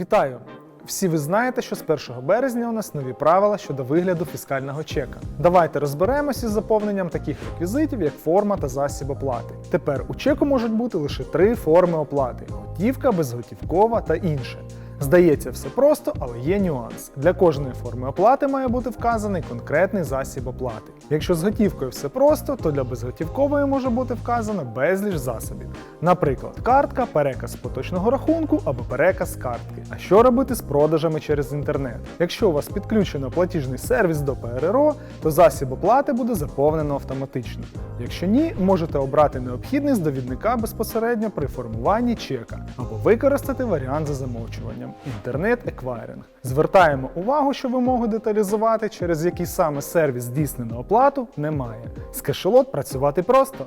Вітаю! Всі ви знаєте, що з 1 березня у нас нові правила щодо вигляду фіскального чека. Давайте розберемося із заповненням таких реквізитів, як форма та засіб оплати. Тепер у чеку можуть бути лише три форми оплати: готівка, безготівкова та інше. Здається, все просто, але є нюанс. Для кожної форми оплати має бути вказаний конкретний засіб оплати. Якщо з готівкою все просто, то для безготівкової може бути вказано безліч засобів. Наприклад, картка, переказ поточного рахунку або переказ картки. А що робити з продажами через інтернет? Якщо у вас підключено платіжний сервіс до ПРРО, то засіб оплати буде заповнено автоматично. Якщо ні, можете обрати необхідний з довідника безпосередньо при формуванні чека або використати варіант за замовчуванням інтернет-еквайринг. Звертаємо увагу, що вимоги деталізувати, через який саме сервіс здійснено оплату, немає. З кешелот працювати просто.